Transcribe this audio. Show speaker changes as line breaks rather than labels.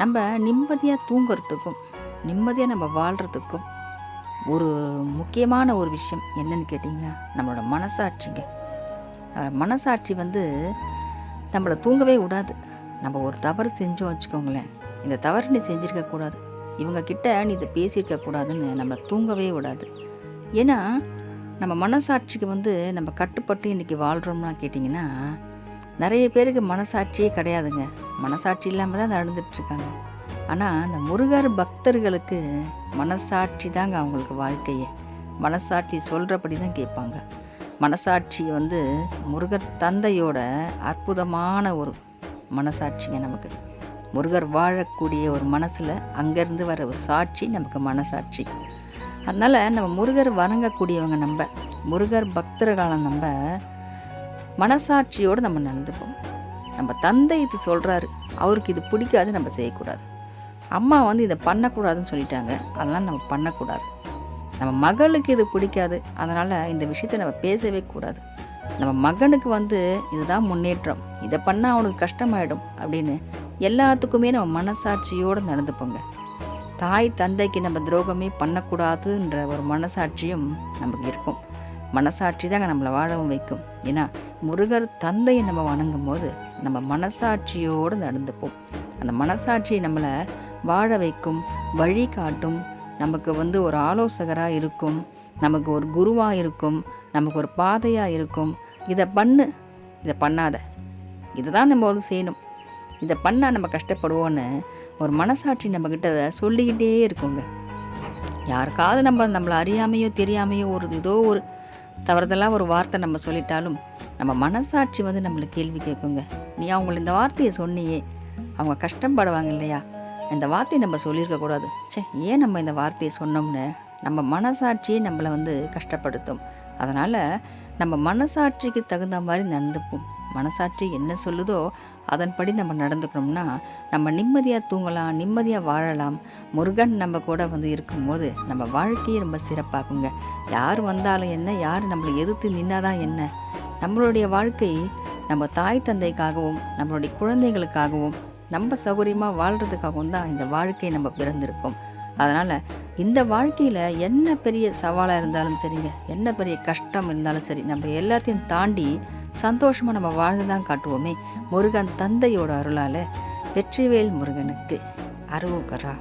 நம்ம நிம்மதியாக தூங்குறதுக்கும் நிம்மதியாக நம்ம வாழ்கிறதுக்கும் ஒரு முக்கியமான ஒரு விஷயம் என்னன்னு கேட்டிங்கன்னா நம்மளோட மனசாட்சிங்க. மனசாட்சி வந்து நம்மளை தூங்கவே விடாது. நம்ம ஒரு தவறு செஞ்சோம் வச்சுக்கோங்களேன். இந்த தவறு நீ செஞ்சுருக்க கூடாது. இவங்க கிட்ட நீ இதை பேசியிருக்க கூடாதுன்னு நம்மளை தூங்கவே விடாது. ஏன்னா நம்ம மனசாட்சிக்கு வந்து நம்ம கட்டுப்பட்டு இன்றைக்கி வாழ்கிறோம்னா கேட்டிங்கன்னா நிறைய பேருக்கு மனசாட்சியே கிடையாதுங்க. மனசாட்சி இல்லாமல் தான் நடந்துட்டுருக்காங்க. ஆனால் அந்த முருகர் பக்தர்களுக்கு மனசாட்சி தாங்க அவங்களுக்கு வாழ்க்கையே. மனசாட்சி சொல்கிறபடி தான் கேட்பாங்க. மனசாட்சி வந்து முருகர் தந்தையோட அற்புதமான ஒரு மனசாட்சிங்க நமக்கு. முருகர் வாழக்கூடிய ஒரு மனசில் அங்கேருந்து வர ஒரு சாட்சி நமக்கு மனசாட்சி. அதனால் நம்ம முருகர் வணங்கக்கூடியவங்க நம்ம முருகர் பக்தர்களான நம்ம மனசாட்சியோடு நம்ம நடந்துப்போம். நம்ம தந்தை இது சொல்கிறாரு அவருக்கு இது பிடிக்காது நம்ம செய்யக்கூடாது. அம்மா வந்து இதை பண்ணக்கூடாதுன்னு சொல்லிட்டாங்க அதெல்லாம் நம்ம பண்ணக்கூடாது. நம்ம மகளுக்கு இது பிடிக்காது அதனால் இந்த விஷயத்தை நம்ம பேசவே கூடாது. நம்ம மகனுக்கு வந்து இதுதான் முன்னேற்றம் இதை பண்ணால் அவனுக்கு கஷ்டமாயிடும் அப்படின்னு எல்லாத்துக்குமே நம்ம மனசாட்சியோடு நடந்துப்போங்க. தாய் தந்தைக்கு நம்ம துரோகமே பண்ணக்கூடாதுன்ற ஒரு மனசாட்சியும் நமக்கு இருக்கும். மனசாட்சி தாங்க நம்மளை வாழவும் வைக்கும். ஏன்னா முருகர் தந்தையை நம்ம வணங்கும் போது நம்ம மனசாட்சியோடு நடந்துப்போம். அந்த மனசாட்சி நம்மளை வாழ வைக்கும் வழி காட்டும் நமக்கு வந்து ஒரு ஆலோசகராக இருக்கும் நமக்கு ஒரு குருவாக இருக்கும் நமக்கு ஒரு பாதையாக இருக்கும். இதை பண்ணு இதை பண்ணாத. இதை தான் நம்ம வந்து செய்யணும். இதை பண்ணால் நம்ம கஷ்டப்படுவோன்னு ஒரு மனசாட்சி நம்மக்கிட்ட சொல்லிக்கிட்டே இருக்குங்க. யாருக்காவது நம்ம நம்மளை அறியாமையோ தெரியாமையோ ஒரு ஏதோ ஒரு தவறுதலாக ஒரு வார்த்தை நம்ம சொல்லிட்டாலும் நம்ம மனசாட்சி வந்து நம்மளை கேள்வி கேட்குங்க நீ அவங்கள இந்த வார்த்தையை சொன்னியே அவங்க கஷ்டப்படுவாங்க இல்லையா? இந்த வார்த்தையை நம்ம சொல்லியிருக்கக்கூடாது சே ஏன் நம்ம இந்த வார்த்தையை சொன்னோம்னு? நம்ம மனசாட்சியே நம்மளை வந்து கஷ்டப்படுத்தும். அதனால் நம்ம மனசாட்சிக்கு தகுந்த மாதிரி நடந்துப்போம். மனசாட்சி என்ன சொல்லுதோ அதன்படி நம்ம நடந்துக்கணும்னா நம்ம நிம்மதியாக தூங்கலாம் நிம்மதியாக வாழலாம். முருகன் நம்ம கூட வந்து இருக்கும்போது நம்ம வாழ்க்கையை ரொம்ப சிறப்பாக்குங்க. யார் வந்தாலும் என்ன யார் நம்மளை எதிர்த்து நின்னாதான் என்ன? நம்மளுடைய வாழ்க்கை நம்ம தாய் தந்தைக்காகவும் நம்மளுடைய குழந்தைகளுக்காகவும் நம்ம சௌகரியமாக வாழ்கிறதுக்காகவும் தான் இந்த வாழ்க்கையை நம்ம பிறந்திருக்கோம். அதனால் இந்த வாழ்க்கையில் என்ன பெரிய சவாலாக இருந்தாலும் சரிங்க. என்ன பெரிய கஷ்டம் இருந்தாலும் சரி நம்ம எல்லாத்தையும் தாண்டி சந்தோஷமாக நம்ம வாழ்ந்து தான் காட்டுவோமே. முருகன் தந்தையோட அருளால் வெற்றிவேல் முருகனுக்கு அருவுகரா